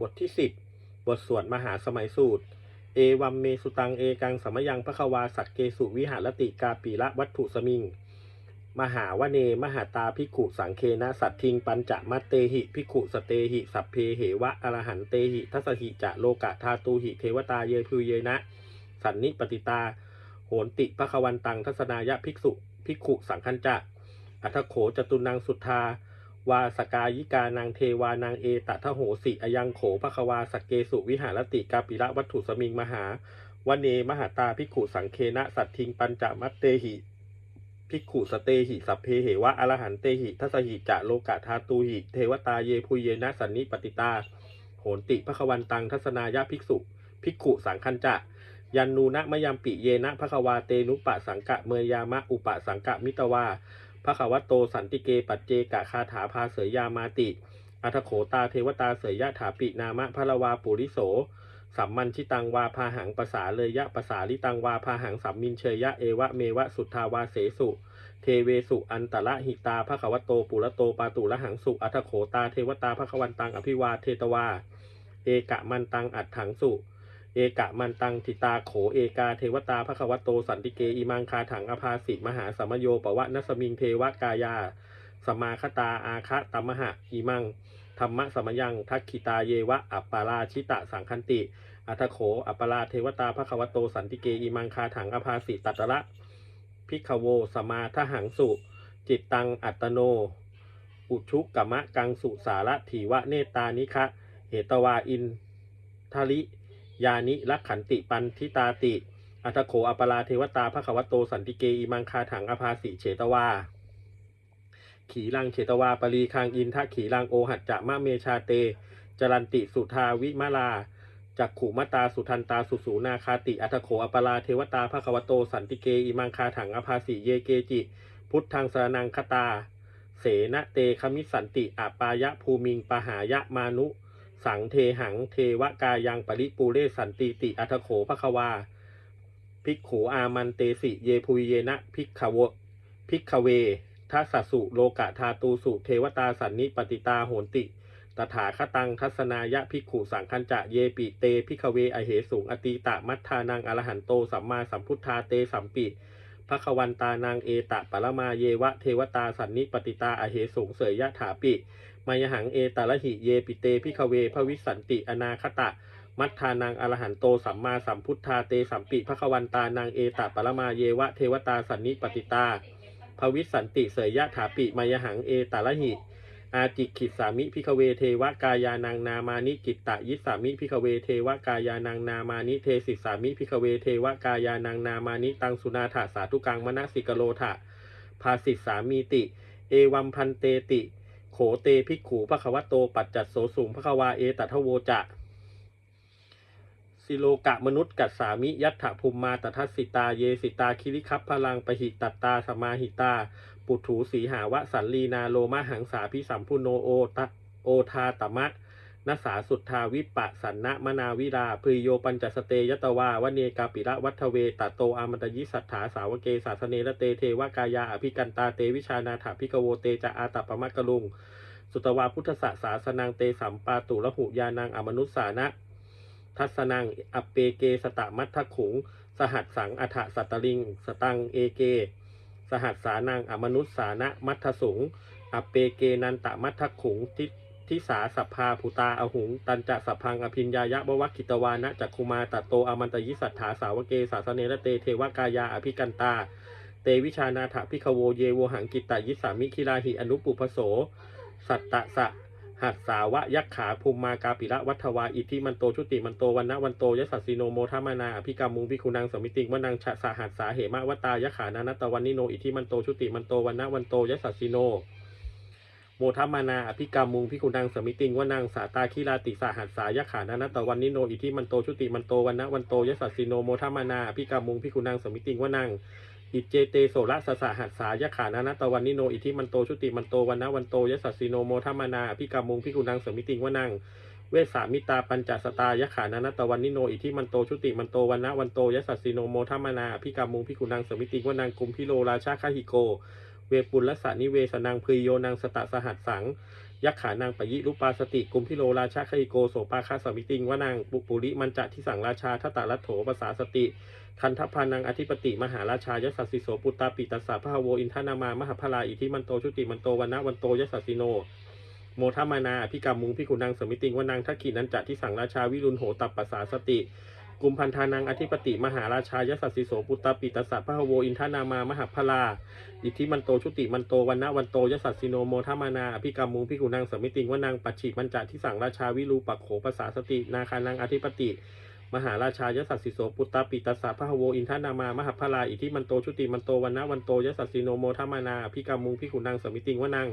บทที่สิบบทสวดมหาสมัยสูตร เอวัมเมสุตังเอกังสมยังพระควาสักเกสุวิหารติกาปีละวัตถุสมิง มหาวเนมหาตาภิขุสังเคนะสัตทิงปัญจมัตเตหิภิขุสเตหิสัพเพเหวะอรหันเตหิทัสหิจะโลกะธาตูหิเทวตาเยพือเยนะ สันนิปติตา โหนติพระควันตังทัศนายะภิกษุภิกขุสังคัญจะอัทโขจตุนังสุทธา วาสกายิกานางเทวานางเอตทะโหสิอยังโขพระควาสกเกสุวิหารติกาปิละวัตถุสมิงมหาวเนมหาตาภิกขุสังเคนะสัตทิงปัญจมัตเตหิภิกขุสเตหิสัพเพเหวะอรหันเตหิทัสหิจะโลกะธาตูหิ เทวตาเยพุเยนะสันนิปติตา โหนติพระควันตังทัศนายะภิกษุภิกขุสังคัญจะ ยันนูนะมยามปิเยนะพระควาเตนุปะสังกะเมยามะอุปะสังกะมิตวา พระควโตสันติเกปัจเจกะคาถาพาเสยยามาติอัทโขตาเทวตาเสยยะถาปินามะพระวาปุริโสสัมมันชิตังวาพาหังภาษาเลยยะภาษาลิตังวาพาหังสัมมินเชยยะเอวะเมวะสุทธาวาเสสุ เทเวสุอันตละหิตาพระขวโตปุระโตปาตุละหังสุอัทโขตาเทวตาพระขวันตังอภิวาเทตวา เอกะมันตังอัดถังสุ เอกะมันตังทิตาโขเอกาเทวตาพระควโตสันติเกอิมังคาถังอภาสิมหาสมโยปวะนสมิงเทวกายา สมาคตาอาคะตัมมหะอิมังธรรมะสมยังทักขิตาเยวะอัปปาราชิตะสังคันติ อัทโขอัปปาราเทวตาพระควโตสันติเกอิมังคาถังอภาสิตัตระพิกขโวสมาทหังสุ จิตตังอัตโน อุชุกกมะกังสุสาระถีวะเนตานิคะ เหตวาอินทลิ ยานิรักขันติปันทิตาติ อัทโขอัปปาราเทวตาพระขวโตสันติเกอิมังคาถังอภาสิเฉตวา ขีลังเฉตวาปรีคังอินทะขีลังโอหัจจะมะเมชาเต จรันติสุทาวิมาลาจักขุมตาสุทันตาสุสูนาคาติอัทโขอัปปาราเทวตาพระขวโตสันติเกอิมังคาถังอภาสิเยเกจิ พุทธังสรนังคตา เสนะเตคมิสันติอาปายะภูมิงปหายะมานุ สังเทหังเทวกายังปริปูเรสันติติอัทโขภควาภิกขูอามันเตสิเยพุยเยนะภิกขวภิกขเวทัสสุโลกะธาตูสุเทวตาสันนิปติตาโหนติ ตถาคตังทัศนายะภิกขุสังคัญจะเยปิเตภิกขเวอเหสูงอติตะมัทธานังอรหันโตสัมมาสัมพุทธาเตสัมปิพระควันตานางเอตะปรมาเยวะเทวตาสันนิปติตาอเหสูงเสยยะถาปิ มายหังเอตาละหิเยปิเตพิคเวพระวิสันติอนาคตะ มัทธานังอรหันโตสัมมาสัมพุทธาเตสัมปิพระควันตานางเอตาปรมาเยวะเทวตาสันนิปติตาภวิสันติเสยยะถาปิมายหังเอตาละหิอาจิกิสามิพิคเวเทวกายานังนามานิกิตตะยิสามิพิคเวเทวกายานังนามานิเทสิสามิพิคเวเทวกายานังนามานิตังสุนาถาสาธุกังมณสิกโลถะภาสิสามีติ เอวัมพันเตติ โขเตภิกขูพระควโต ปัจจัดโสสุงพระควาเอตัทโวจะสิโลกะมนุษย์กัสสามิยัตถภูมมาตทัสสิตาเยสิตาคิริคัพพลังปหิตัตตาสมาหิตา ปุถูสีหาวะสันลีนาโลมาหังสาพิสัมพุโนโอตโอทาตมะ นัสสาสุทธาวิปะสันนะมนาวิราพริโยปัญจสเตยตวาวเนกาปิระวัฒเวตโตอามันตยิสัทธาสาวเกสาสเนระเตเทวกายาอภิกันตาเตวิชานาถาพิกโวเตจะอาตปะมะกะลุง สุตวาพุทธสสาสนังเตสัมปาตุระหุยานังอมนุสสานะ ทัศนังอเปเกสตมัททขุง สหัสสังอัฏสัตตลิง สตังเอเก สหัสสานังอมนุสสานะมัทธสุงอเปเกนันตมัททขุงทิ ทิสาสัพพาภูตาอหุง ตันจะสัพพังอภิญญายะบวัคคิตวานะจักคุมาตโตอมันตยิสัทธาสาวเกสาสเนระเตเทวกายาอภิกันตา เตวิชานาถพิคโวเยโวหังกิตตยิสามิคิลาหิอนุปุพโส สัตตะสะหัสสาวะยักขาภูมิมากาปิระวัฒวาอิทิมันโตชุติมันโตวันนะวันโตยสัสสิโนโมทามานาอภิกามุงพิคุนังสมิติงวนังชะสาหัสสาเหมะวตายขานานตตวันนิโนอิทิมันโตชุติมันโตวันนะวันโตยสัสสิโน โมทามานาอภิกามุงพิคุนังสมิติงวนังสาตาคิราติสาหัสสายขานานัตตวันนิโนอิทิมันโตชุติมันโตวันนะวันโตยสัสสิโนโมทามานาอภิกามุงพิคุนังสมิติงวนังอิเจเตโสระสสะหัสสายขานานัตตวันนิโนอิทิมันโตชุติมันโตวันนะวันโตยสัสสิโนโมทามานาอภิกามุงพิคุนังสมิติงวนังเวสามิตาปัญจสตายขานานัตตวันนิโนอิทิมันโตชุติมันโตวันนะวันโตยสัสสิโนโมทามานาอภิกามุงพิคุนังสมิติงวนังกุมพิโลราชาคาหิโก เวปุลลสานิเวสนังพริโยนังสตะสหัสสัง ยักขานังปยิรุปาสติกุมพิโลราชาคหิโกโสปาคาสมิติงวนังปุปุริมันจะทิสังราชาทัตตาลัตโถภาษาสติ คันทพานังอธิปติมหาราชายสัสสิโสปุตตาปิตัสสะพะโวอินทนามามหาพลาอิทิมันโตชุติมันโตวันนะวันโตยสัสสิโนโมทมานาพิกามุงพิกุนังสมิติงวนังทักขีนันจะทิสังราชาวิรุณโหตัปปัสสาสติ กุมพันธานังอธิปติมหาราชายสัสสิโสปุตตาปิตัสสะพะโวอินทนามามหาพลา อิทธิมันโตชุติมันโตวันนะวันโตยสัสสิโนโมทมานาอภิกรรมมุงพิกุนังสมิติงวนังปัจฉิมันจะทิสังราชาวิรูปักโขภาษาสตินาคานังอธิปติมหาราชายสัสสิโสปุตตาปิตัสสะพะโวอินทนามามหาพลาอิทธิมันโตชุติมันโตวันนะวันโตยสัสสิโนโมทมานาอภิกรรมมุงพิกุนังสมิติงวนัง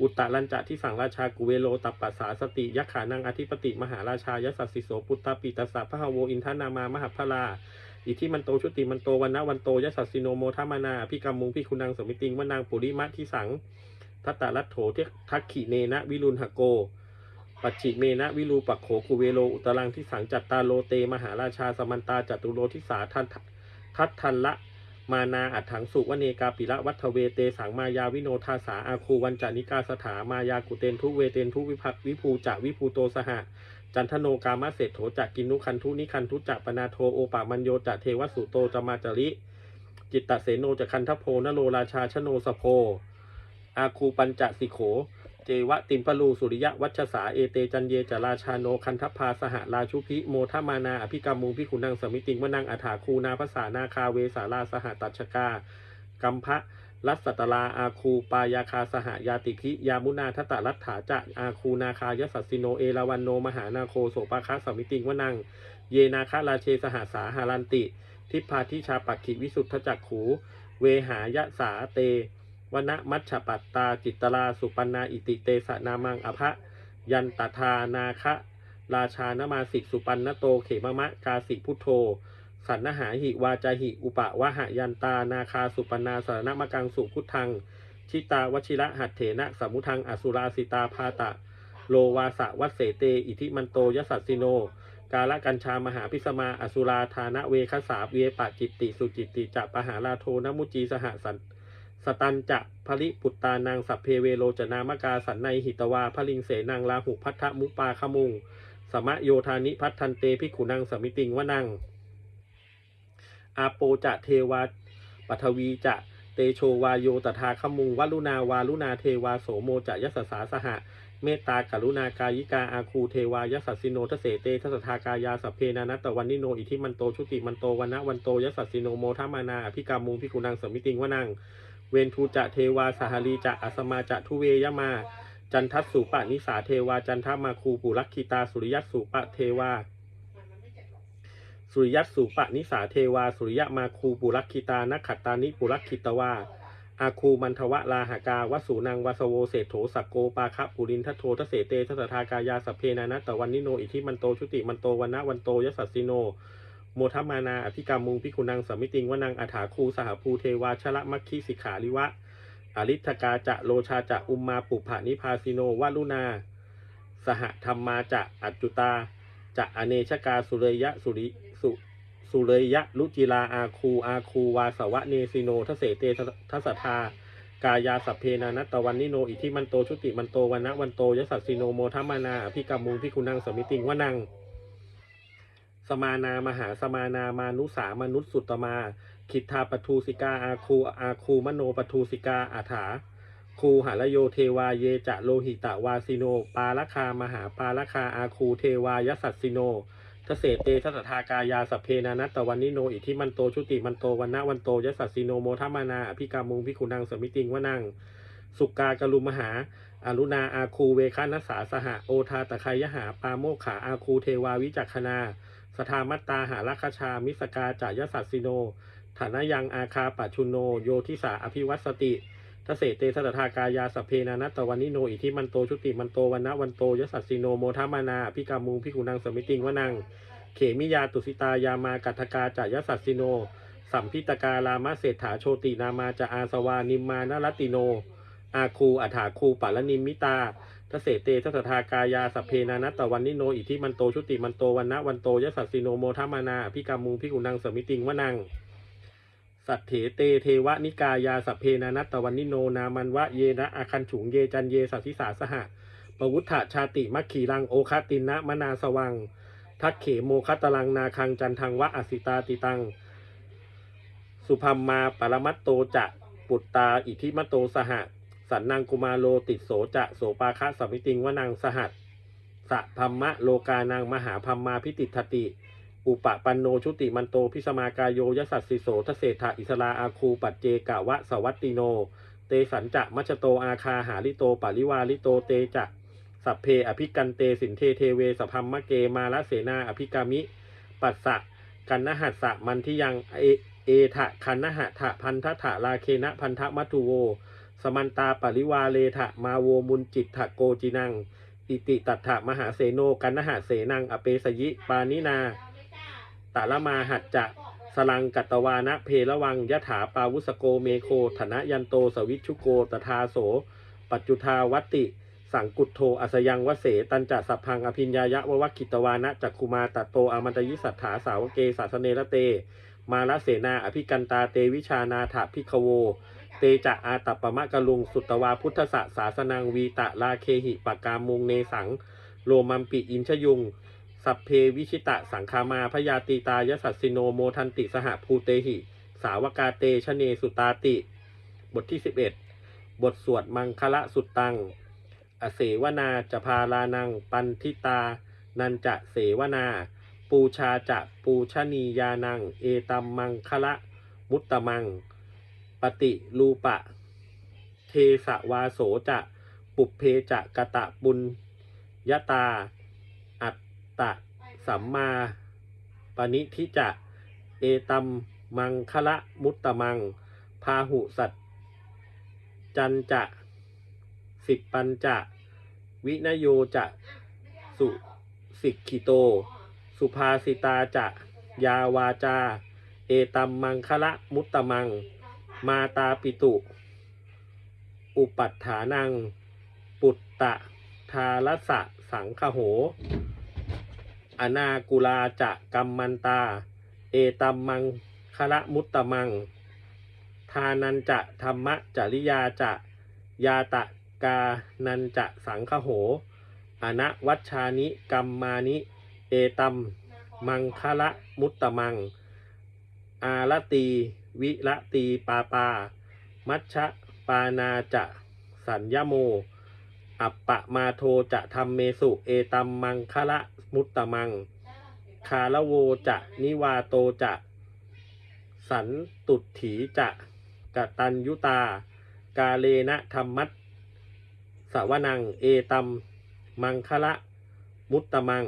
อุตตะลันจะที่สั่งราชากุเวโลตัปปัสสาสติยักขานังอธิปติมหาราชายสัสสิโสปุตตาปิตสสะพะโวอินทนามามหาพลาอิทธิมันโตชุติมันโตวันนะวันโตยสัสสิโนโมทามานาพิกรรมุงพิคุนังสมิติงวนางปุริมะทิสังทัตตาลัตโถเททักขิเนนะวิรุณหโก ปัจฉิเมนะวิรูปักโขกุเวโลอุตรังทิสังจัตตาโลเต มหาราชาสมันตาจตุโลทิสาทันทัตทันละ มานาอัฏฐังสุวเนกาปิละวัฒเวเตสังมายาวิโนทาสาอาคูวันจานิกาสถามายากุเตนทุเวเตนทุวิภักวิภูจะวิภูโตสหะจันทโนกามะเศษโถจักกินุคันทุนิคันทุจักปนาโทโอปามัญโยจักเทวสุโตจมาจริ จิตตเสโนจักคันทโพนโรราชาชโนสโพอาคูปัญจสิโข เจวะติมปลูสุริยะวัชสาเอเตจันเยจราชาโนคันทพาสหราชุพิโมทมานาอภิกรรมุงพิคุนังสมิติงวนังอัฐาคูนาภาษานาคาเวสาราสหตัชกากัมพะรัสตลาอาคูปายาคาสหยาติคิยามุนาทตะรัตถาจะอาคูนาคายสัสสิโนเอราวันโนมหานาโคโสปาคะสมิติงวนัง เยนาคาราเชสหาสาหารันติ ทิพพาทิชาปักขิวิสุทธจักขู เวหายะสาเต วนะมัชปัตตาจิตตาสุปันนาอิติเตสนามังอภะยันตทานาคะราชานมาสิกสุปันนโตเขมมะกาสิพุทโธ สันนหาหิวาจาหิ อุปะวะหะยันตานาคาสุปนาสารณมกังสุพุทธัง ชิตาวชิระหัตเถนะสมุทังอสุราสิตาพาตะ โลวาสะวัสเสเต อิทิมันโตยสัสสิโน กาละกัญชามหาพิสมาอสุราธานะเวคสาเวปะจิตติสุจิตติจะปหาราโทนมุจีสหสัน สตันจะภริปุตตานางสัพเพเวโลจนามกาสันในหิตวาพลิงเสนางลาหุพัทธมุปาขมุง สมะโยธานิพัทธันเตพิขุนังสมิติงวนังอาโปจะเทวาปัทวีจะเตโชวาโยตถาขมุงวัลุนาวาลุนาเทวาโสโมจะยสสาสหะ เมตตากรุณากายิกาอาคูเทวายสัสสิโนทเสเตทัสทากายาสัพเพนานัตตวันนิโนอิทิมันโตชุติมันโตวันนะวันโตยสัสสิโนโมทามานาอภิกามุงพิกุนังสมิติงวนัง เวนทูจะเทวาสหรีจะอัสมาจะทุเวยมา จันทัสสุปะนิสาเทวาจันทมาคูปุรักคิตาสุริยัสสุปะเทวา สุริยัสสุปะนิสาเทวา สุริยมาคูปุรักคิตานักขัตตานิปุรักคิตวาอาคูมันทวะลาหากาวสูนังวสโวเศรษโถสักโกปาคะปุรินทโททเสเตทัสทากายาสเพนานะตะวันนิโนอิทิมันโตชุติมันโตวันนะวันโตยสัสสิโน โมทมานาอภิกรรมมุงพิคุนังสมิติงวนังอาถาคูสหภูเทวาชละมัคคิสิกขาลิวะอริทกาจะโลชาจะอุมมาปุผานิพาสิโนวาลุนา สหธรรมาจะอัจจุตาจะอเนชกาสุเรยะสุริสุสุเรยะลุจิลาอาคูอาคูวาสวะเนสิโนทเสเตทัสทากายาสัพเพนานัตวันนิโนอิทิมันโตชุติมันโตวันนะวันโตยสัสสิโนโมทมานาอภิกรรมมุงพิคุนังสมิติงวนัง มานามหาสมานามานุสามนุษย์สุตตมา คิทธาปทูสิกาอาคูอาคูมโนปทูสิกาอาถาคูหารโยเทวาเยจะโลหิตวาสิโน ปาลคามหาปาลคาอาคูเทวายสัสสิโนทเสเตทัสทากายาสเพนานัตตวันนิโนอิทิมันโตชุติมันโตวันนะวันโตยสัสสิโนโมทมานาอภิกามุงพิคุนังสมิติงวนังสุกากลุมหาอรุณาอาคูเวคานัสสาสหะโอทาตะไคยหาปาโมกขาอาคูเทวาวิจักขณา สทามัตตาหาราคชา มิสกาจายสัสสิโน ฐานะยังอาคาปัจชุโน โยทิสาอภิวัตสติทเสเตสัตถากายาสเพนานัตตวันนิโน อิทิมันโตชุติมันโตวันนะวันโตยสัสสิโนโมทามานาอภิกามุงพิกุนังสมิติงวนัง เขมิยาตุสิตายามากัตถกาจายสัสสิโน สัมพิตการามะเศรษฐาโชตินามาจะอาสวานิมมานรติโน อาคูอัฐาคูปัลนิมิตา ทเสเตทัสทากายาสัพเพนานัตตวันนิโนอิทิมันโตชุติมันโตวันนะวันโตยสัสสิโนโมทามานาอภิกามุงพิกุนังสมิติงวนัง สัตเถเตเทวนิกายาสัพเพนานัตตวันนิโนนามันวะเยนะอาคันฉุงเยจันเยสัสสิสาสหะวุฒชาติมัคคีรังโอคตินะมนาสวัง ทักเขโมคตลังนาคังจันทังวะอสิตาติตัง สุพัมมาปรมัตโตจะปุตตาอิทิมโตสหะ สันนังกุมาโลติโสจะโสปาคะสัมิติงวนังสหัสสะพัมมะโลกานังมหาพัมมาพิติทติ อุปปันโนชุติมันโตพิสมากายโยยสัสสิโสทเศรษฐะอิสลาอาคูปัจเจกะวะสวัตติโน เตสันจะมัชโตอาคาหาลิโตปาริวาลิโตเตจะสัพเพอภิกันเตสินเทเทเวสพัมมะเกมาละเสนาอภิกามิ ปัสสะกันนหัสสะมันที่ยังเอเอทะคันนหะทะพันทะทะลาเคนะพันธะมัตุโว สมันตาปริวาเลทะมาโวมุนจิตทะโกจินัง อิติตัถะมหาเสโนกันนหะเสนัง อเปสยิปานินาตาละมาหัจจะสลังกัตวานะเพระวังยะถาปาวุสโกเมโคธนยันโตสวิชุโกตทาโส ปัจจุทาวติ สังกุตโทอัสยังวเสตันจะสัพพังอภิญญายะววคิตวานะจักคุมาตโตอมันตยิสัทธาสาวเกสาสเนระเต มาลเสนาอภิกันตาเตวิชานาถาพิคโว เตจะอาตัปปะมะกะลุงสุตวาพุทธสสาสนังวีตะลาเคหิปกามุงเนสัง โลมัมปิอินชยุง สัพเพวิชิตะสังคามาพยาตีตายสัสสิโนโมทันติสหภูเตหิ สาวกาเตชเนสุตาติ บทที่ 11 บทสวดมังคละสุตตัง อเสวนาจะพาลานังปันทิตา นันจะเสวนา ปูชาจะปูชนียานัง เอตัมมังคละมุตตมัง ปฏิรูปะ เทสวาโสจะปุเพจะกะตะปุญยตา อัตตะสัมมาปณิทิจะ เอตัมมังคละมุตตมัง พาหุสัจจันจะ สิบปัญจะ วินโยจะ สุสิกขิโต สุภาสิตาจะ ยาวาจา เอตัมมังคละมุตตมัง มาตาปิตุ อุปัฏฐานัง ปุตตะทาลสะสังคโห อนากุลาจะกัมมันตา เอตัมมังคละมุตตมัง ทานันจะธรรมะจริยาจะ ยาตะกานันจะสังคโห อนะวัชชานิกัมมานิ เอตัมมังคละมุตตมัง อารตี วิระตีปาปา มัชชะปานาจะสัญญโม อัปปะมาโทจะทำเมสุ เอตัมมังคละมุตตมัง คาละโวจะนิวาโตจะ สันตุถีจะกตัญยุตา กาเลนะธรรมัสสวนัง เอตัมมังคละมุตตมัง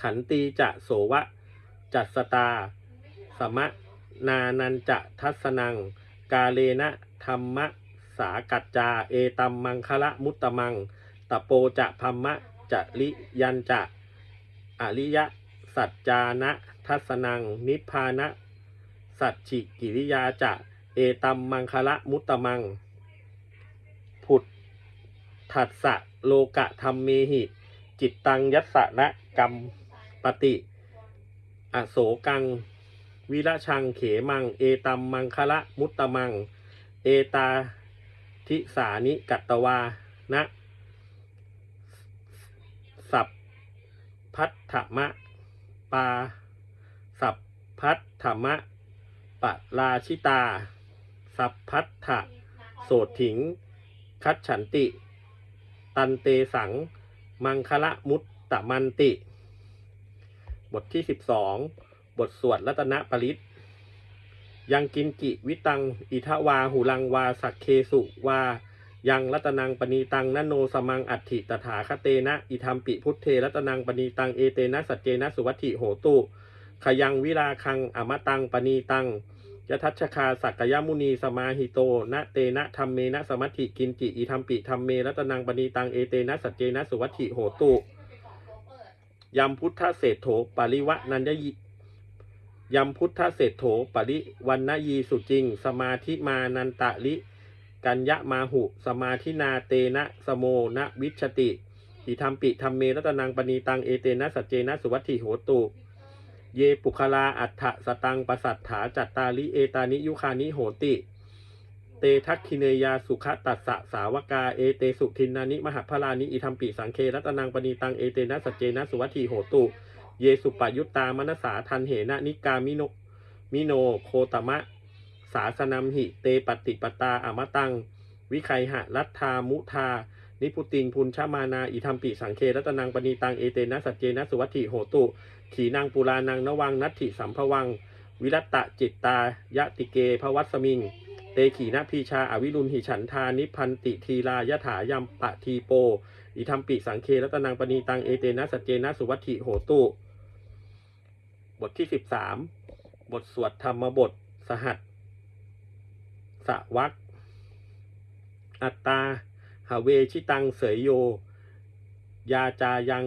ขันตีจะโสวะ จัสสตา มะนานันจะทัสนัง กาเลนะธรรมะสากัจจา เอตัมมังคละมุตตมัง ตะโปจะพัมมะจะลิยันจะ อริยสัจจานะทัสนัง นิพพานะสัจฉิกิริยาจะ เอตัมมังคละมุตตมัง ผุดถัสสะโลกะธรรมเมหิ จิตตังยัสสะนะกรรมปฏิ อโศกัง วิระชังเขมัง เอตัมมังคละมุตตมัง เอตาทิสานิกัตตวานะสัพพัทธมะปา สัพพัทธมะปะราชิตา สัพพัทธะโสถิง คัดฉันติ ตันเตสัง มังคละมุตตะมันติ บทที่สิบสอง บทสวดรัตนปริตยังกินกิวิตัง อิทวาหูลังวา สักเคสุวา ยังรัตนังปณีตังนโนสมังอัตถิตถาคเตนะ อิธรรมปิพุทเทรัตนังปณีตังเอเตนะสัจเจนะสุวัตถิโหตุขยังวิลาคังอมตังปณีตังยทัชคาสักกยมุนีสมาหิโตนะเตนะธรรมเมนะสมัติกินจิอิธรรมปิธรรมเมรัตนังปณีตังเอเตนะสัจเจนะสุวัตถิโหตุยัมพุทธเศรษโถปริวะนันย ยมพุทธเศรษโถปริวันนยีสุจริง สมาธิมานันตะลิกัญญะมาหุ สมาธินาเตนะสโมนะวิชติอิธรรมปิธรรมเมรัตนังปณีตังเอเตนะสัจเจนะสุวัตถิโหตุ เยปุคลาอัฏฐสตังปสัตถาจัตตาลิเอตานิยุคานิโหติ เตทักคิเนยาสุขตัสสะสาวกาเอเตสุทินนานิมหาพลานิอิทัมปิสังเครัตนังปณีตังเอเตนะสัจเจนะสุวัตถีโหตุ เยสุปยุตตามนสาทันเหนะนิกามิโนมิโนโคตมะ สาสนัมหิ เตปฏิปตาอมตัง วิไคหะรัตธามุทานิพุติงพุนชมานา อิทัมปิสังเครัตนังปณีตัง เอเตนะสัจเจนะสุวัตถีโหตุ ขีนางปุรานังนวังนัตถิสัมภวัง วิรัตตะจิตตายะติเกภวัตสมิง เตขีนาพีชาอวิรุณหิฉันทานิพันติทีลายถายัมปะทีโปอิทัมปิสังเครัตนังปณีตัง เอเตนะสัจเจนะสุวัตถิโหตุ บทที่สิบสามบทสวดธรรมบทสหัสสวักอัตตาหาเวชิตังเสยโย ยาจายัง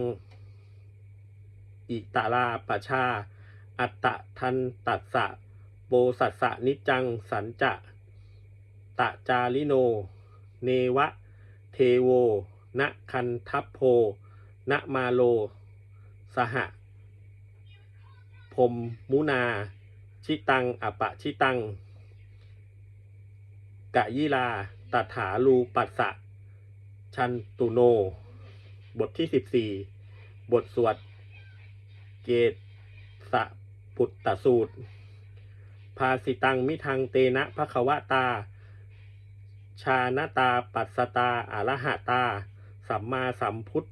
อิตาลาปชา อัตตะทันตัสสะ โบสัสสะนิจจังสันจะตะจาลิโน เนวะ เทโวณคันทัพโพณมาโล สห พรมมุนา ชิตังอปะชิตัง กะยิลาตถาลูปัสสะ ชันตุโน บทที่สิบสี่บทสวด เกตสะปุตตสูตร ภาสิตังมิทังเตนะภควตา ชาณตาปัสตาอารหตา สัมมาสัมพุทธ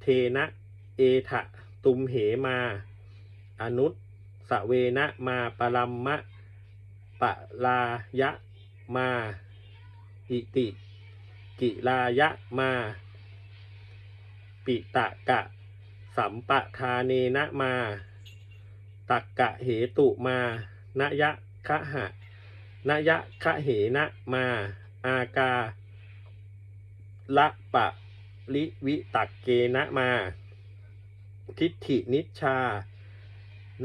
เทนะ เอทะตุมเหมา อนุตสเวนะมาปรัมมะปะลายะมาอิติ กิลายะมา ปิตะกะ สัมปทาเนนะมาตักกะเหตุมานยะคะหะนยะคะเหนะมา อากาละปะลิวิตักเกนะมา ทิฏฐินิชชา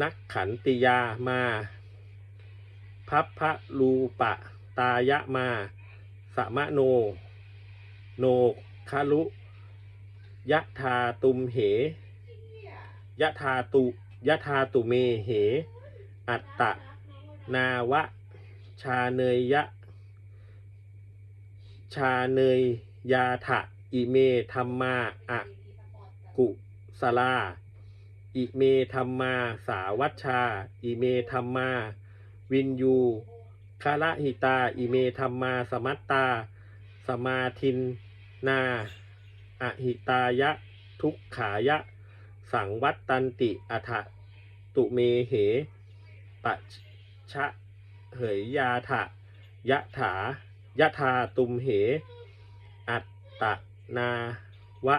นักขันติยามาพัพพะรูปะตายะมา สมะโน โนคารุยะทาตุมเหยะทาตุยะทาตุเมเห อัตตะ นาวะ ชาเนยยะ ชาเนยยาถะอิเมธรรมาอะกุสลา อิเมธรรมา สาวัชชา อิเมธรรมา วินยูคาระหิตา อิเมธรรมา สมัตตา สมาทินนาอหิตายะ ทุกขายะ สังวัตตันติอัฏฐตุเมเหปะชะเหยยาถะยะถายะทาตุมเห อัตตนาวะ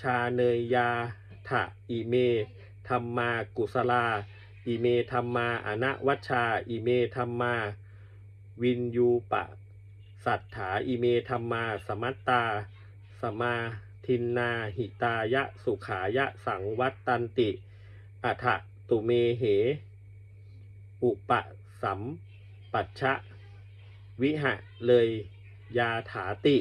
ชาเนยยา ถะอิเมธรรมากุสลา อิเมธรรมาอนวัชชา อิเมธรรมา วินยูปะ สัทธาอิเมธรรมา สมัตตา สมาทินนาหิตายะสุขายะสังวัตตันติอัฏฐตุเมเห อุปสัมปัชชะ วิหะเลยยาถาติ